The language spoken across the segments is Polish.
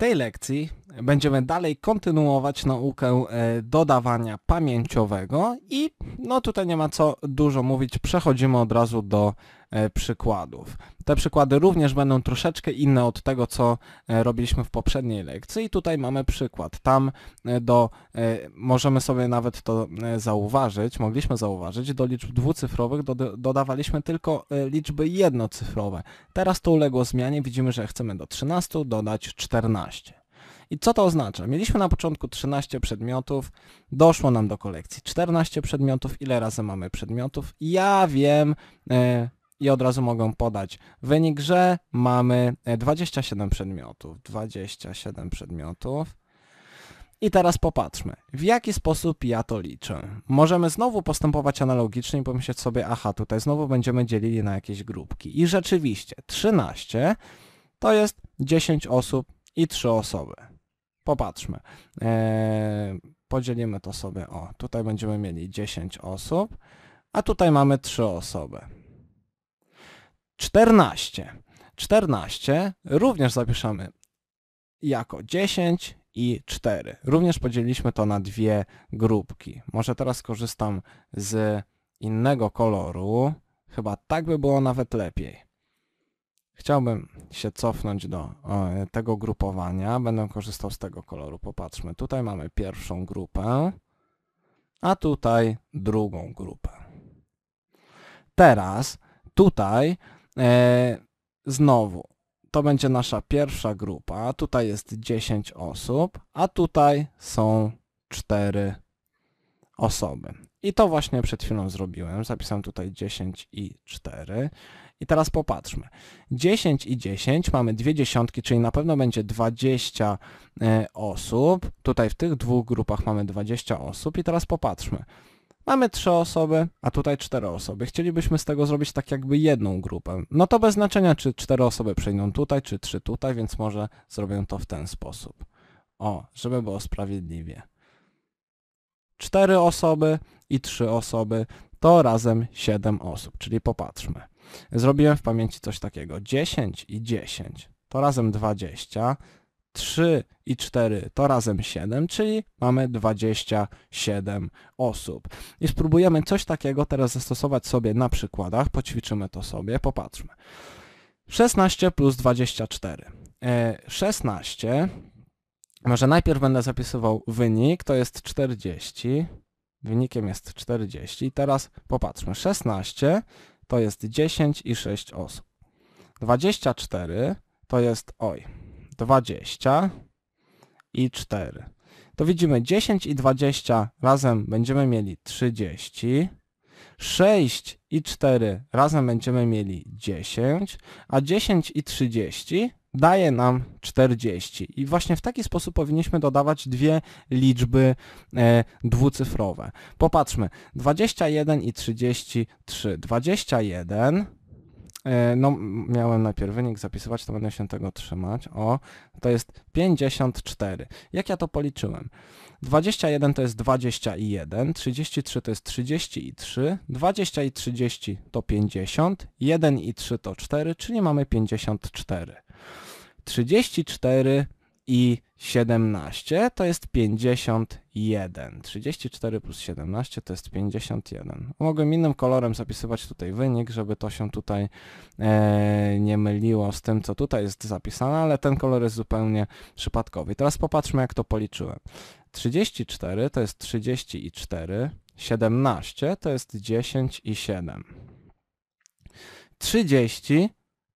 tej lekcji będziemy dalej kontynuować naukę e, dodawania pamięciowego i no tutaj nie ma co dużo mówić, przechodzimy od razu do przykładów. Te przykłady również będą troszeczkę inne od tego, co e, robiliśmy w poprzedniej lekcji i tutaj mamy przykład. Tam do, możemy sobie nawet to zauważyć, mogliśmy zauważyć, do liczb dwucyfrowych dodawaliśmy tylko liczby jednocyfrowe. Teraz to uległo zmianie, widzimy, że chcemy do 13 dodać 14. I co to oznacza? Mieliśmy na początku 13 przedmiotów, doszło nam do kolekcji 14 przedmiotów. Ile razy mamy przedmiotów? Ja wiem i od razu mogę podać wynik, że mamy 27 e, przedmiotów. 27 przedmiotów. I teraz popatrzmy, w jaki sposób ja to liczę. Możemy znowu postępować analogicznie i pomyśleć sobie, aha, tutaj znowu będziemy dzielili na jakieś grupki. I rzeczywiście, 13 to jest 10 osób i 3 osoby. Popatrzmy. Eee, podzielimy to sobie. O, tutaj będziemy mieli 10 osób, a tutaj mamy 3 osoby. 14. 14 również zapiszemy jako 10 i 4. Również podzieliliśmy to na dwie grupki. Może teraz korzystam z innego koloru. Chyba tak by było nawet lepiej. Chciałbym się cofnąć do tego grupowania. Będę korzystał z tego koloru. Popatrzmy. Tutaj mamy pierwszą grupę, a tutaj drugą grupę. Teraz tutaj e, znowu to będzie nasza pierwsza grupa. Tutaj jest 10 osób, a tutaj są 4 osoby. I to właśnie przed chwilą zrobiłem. Zapisałem tutaj 10 i 4. I teraz popatrzmy. 10 i 10 mamy dwie dziesiątki, czyli na pewno będzie 20 e, osób. Tutaj w tych dwóch grupach mamy 20 osób i teraz popatrzmy. Mamy 3 osoby, a tutaj 4 osoby. Chcielibyśmy z tego zrobić tak jakby jedną grupę. No to bez znaczenia, czy 4 osoby przejdą tutaj, czy 3 tutaj, więc może zrobię to w ten sposób. O, żeby było sprawiedliwie. 4 osoby i 3 osoby to razem 7 osób, czyli popatrzmy. Zrobiłem w pamięci coś takiego. 10 i 10 to razem 20, 3 i 4 to razem 7, czyli mamy 27 osób. I spróbujemy coś takiego teraz zastosować sobie na przykładach, poćwiczymy to sobie, popatrzmy. 16 plus 24. 16, może najpierw będę zapisywał wynik, to jest 40, wynikiem jest 40 i teraz popatrzmy, 16 to jest 10 i 6 osób. 24 to jest, oj, 20 i 4. To widzimy 10 i 20 razem będziemy mieli 30, 6 i 4 razem będziemy mieli 10, a 10 i 30 daje nam 40. I właśnie w taki sposób powinniśmy dodawać dwie liczby e, dwucyfrowe. Popatrzmy, 21 i 33. 21, e, no miałem najpierw wynik zapisywać, to będę się tego trzymać. O, to jest 54. Jak ja to policzyłem? 21 to jest 21, 33 to jest 33, 20 i 30 to 50, 1 i 3 to 4, czyli mamy 54. 34 i 17 to jest 51. 34 plus 17 to jest 51. Mogłem innym kolorem zapisywać tutaj wynik, żeby to się tutaj e, nie myliło z tym, co tutaj jest zapisane, ale ten kolor jest zupełnie przypadkowy. I teraz popatrzmy, jak to policzyłem. 34 to jest 34, 17 to jest 10 i 7. 30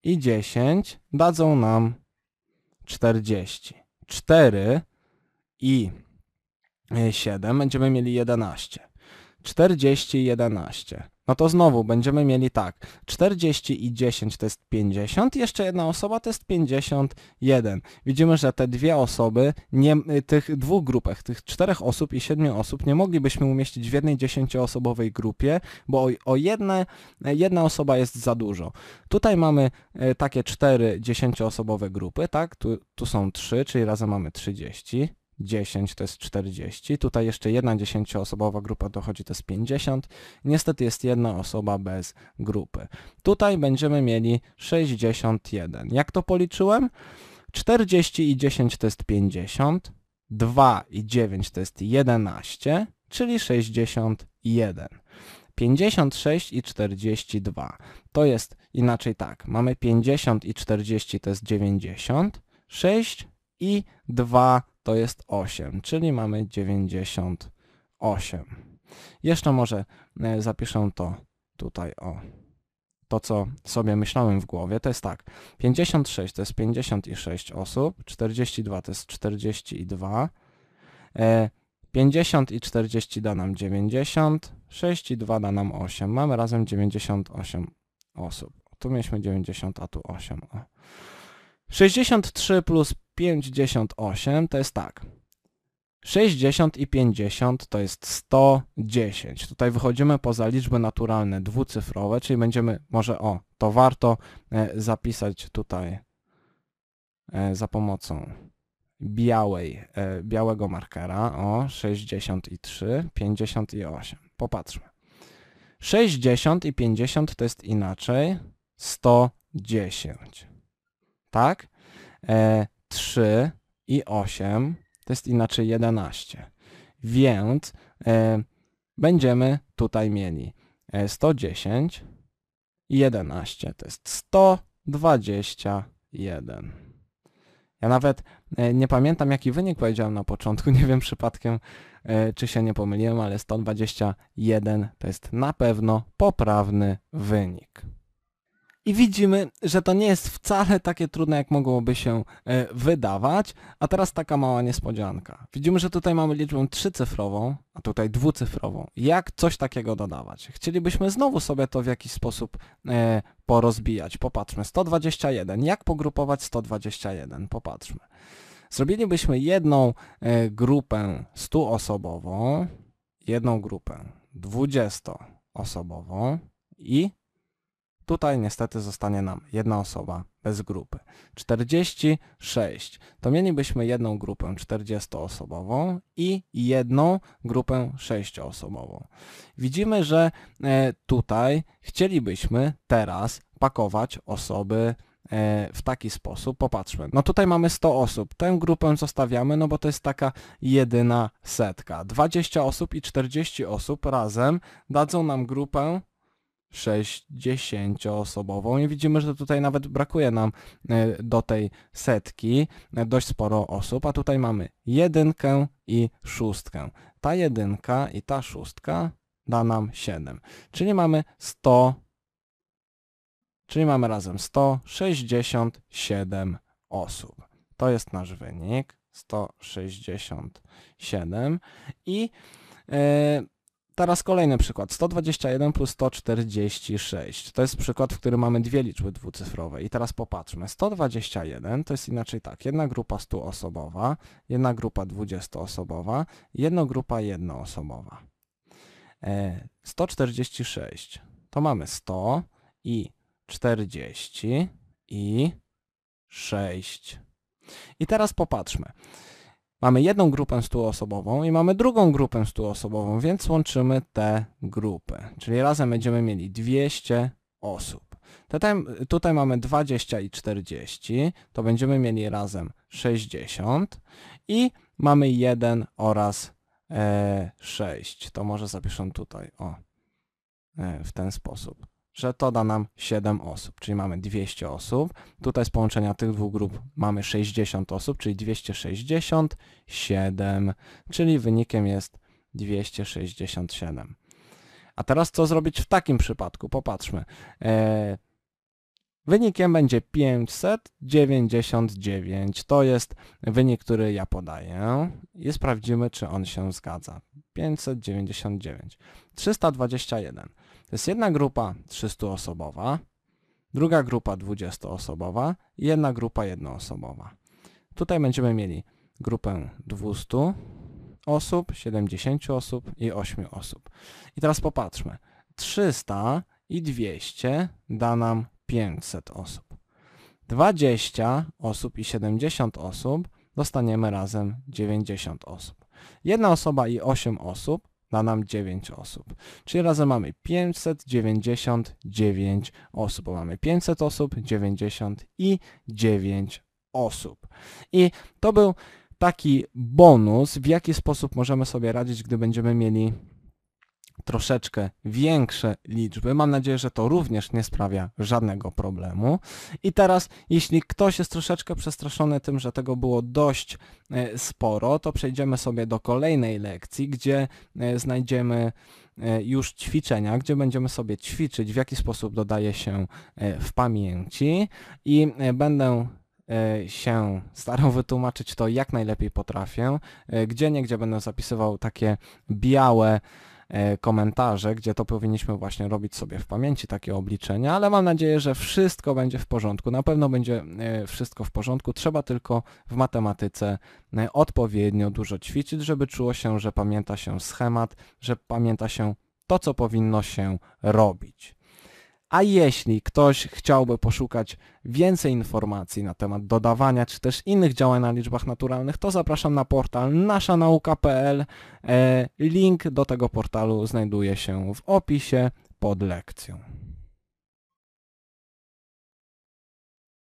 i 10 dadzą nam 40. 4 i 7 będziemy mieli 11. 40 i 11 no to znowu będziemy mieli tak, 40 i 10 to jest 50, jeszcze jedna osoba to jest 51. Widzimy, że te dwie osoby, nie, tych dwóch grupach, tych czterech osób i siedmiu osób nie moglibyśmy umieścić w jednej dziesięcioosobowej grupie, bo o, o jedne, jedna osoba jest za dużo. Tutaj mamy e, takie cztery dziesięcioosobowe grupy, tak, tu, tu są trzy, czyli razem mamy 30. 10 to jest 40. Tutaj jeszcze jedna dziesięcioosobowa grupa dochodzi, to jest 50. Niestety jest jedna osoba bez grupy. Tutaj będziemy mieli 61. Jak to policzyłem? 40 i 10 to jest 50, 2 i 9 to jest 11, czyli 61. 56 i 42 to jest inaczej tak. Mamy 50 i 40 to jest 90, 6 i 2 to jest 8, czyli mamy 98. Jeszcze może e, zapiszę to tutaj o to, co sobie myślałem w głowie, to jest tak, 56 to jest 56 osób, 42 to jest 42, 50 i 40 da nam 90, 6 i 2 da nam 8. Mamy razem 98 osób. Tu mieliśmy 90, a tu 8. O. 63 plus 58 to jest tak. 60 i 50 to jest 110. Tutaj wychodzimy poza liczby naturalne dwucyfrowe, czyli będziemy, może o, to warto e, zapisać tutaj e, za pomocą białej, e, białego markera, o 63, 58. Popatrzmy. 60 i 50 to jest inaczej 110. Tak? 3 i 8 to jest inaczej 11. Więc e, będziemy tutaj mieli 110 e, i 11 to jest 121. Ja nawet e, nie pamiętam jaki wynik powiedziałem na początku, nie wiem przypadkiem e, czy się nie pomyliłem, ale 121 to jest na pewno poprawny wynik. I widzimy, że to nie jest wcale takie trudne, jak mogłoby się e, wydawać. A teraz taka mała niespodzianka. Widzimy, że tutaj mamy liczbę trzycyfrową, a tutaj dwucyfrową. Jak coś takiego dodawać? Chcielibyśmy znowu sobie to w jakiś sposób e, porozbijać. Popatrzmy, 121. Jak pogrupować 121? Popatrzmy. Zrobilibyśmy jedną e, grupę 100-osobową, jedną grupę 20-osobową i Tutaj niestety zostanie nam jedna osoba bez grupy. 46. To mielibyśmy jedną grupę 40-osobową i jedną grupę 6-osobową. Widzimy, że e, tutaj chcielibyśmy teraz pakować osoby e, w taki sposób. Popatrzmy. No tutaj mamy 100 osób. Tę grupę zostawiamy, no bo to jest taka jedyna setka. 20 osób i 40 osób razem dadzą nam grupę 60-osobową i widzimy, że tutaj nawet brakuje nam e, do tej setki e, dość sporo osób, a tutaj mamy jedynkę i szóstkę. Ta jedynka i ta szóstka da nam 7, czyli mamy 100, czyli mamy razem 167 osób. To jest nasz wynik, 167 i yy, Teraz kolejny przykład. 121 plus 146. To jest przykład, w którym mamy dwie liczby dwucyfrowe. I teraz popatrzmy. 121 to jest inaczej tak. Jedna grupa 100-osobowa, jedna grupa 20-osobowa, jedna grupa jednoosobowa. 146 e, to mamy 100 i 40 i 6. I teraz popatrzmy. Mamy jedną grupę stuosobową i mamy drugą grupę stuosobową, więc łączymy te grupy. Czyli razem będziemy mieli 200 osób. Tutaj, tutaj mamy 20 i 40, to będziemy mieli razem 60 i mamy 1 oraz e, 6. To może zapiszę tutaj o, e, w ten sposób że to da nam 7 osób, czyli mamy 200 osób. Tutaj z połączenia tych dwóch grup mamy 60 osób, czyli 267, czyli wynikiem jest 267. A teraz co zrobić w takim przypadku? Popatrzmy. E, wynikiem będzie 599. To jest wynik, który ja podaję i sprawdzimy, czy on się zgadza. 599. 321. To jest jedna grupa 300-osobowa, druga grupa 20-osobowa i jedna grupa jednoosobowa. Tutaj będziemy mieli grupę 200 osób, 70 osób i 8 osób. I teraz popatrzmy. 300 i 200 da nam 500 osób. 20 osób i 70 osób dostaniemy razem 90 osób. Jedna osoba i 8 osób da nam 9 osób. Czyli razem mamy 599 osób, bo mamy 500 osób, 90 i 9 osób. I to był taki bonus, w jaki sposób możemy sobie radzić, gdy będziemy mieli troszeczkę większe liczby. Mam nadzieję, że to również nie sprawia żadnego problemu. I teraz, jeśli ktoś jest troszeczkę przestraszony tym, że tego było dość e, sporo, to przejdziemy sobie do kolejnej lekcji, gdzie e, znajdziemy e, już ćwiczenia, gdzie będziemy sobie ćwiczyć, w jaki sposób dodaje się w pamięci i będę się starał wytłumaczyć to jak najlepiej potrafię. Gdzie niegdzie będę zapisywał takie białe komentarze, gdzie to powinniśmy właśnie robić sobie w pamięci takie obliczenia, ale mam nadzieję, że wszystko będzie w porządku. Na pewno będzie e, wszystko w porządku. Trzeba tylko w matematyce e, odpowiednio dużo ćwiczyć, żeby czuło się, że pamięta się schemat, że pamięta się to, co powinno się robić. A jeśli ktoś chciałby poszukać więcej informacji na temat dodawania czy też innych działań na liczbach naturalnych, to zapraszam na portal naszanauka.pl. E, link do tego portalu znajduje się w opisie pod lekcją.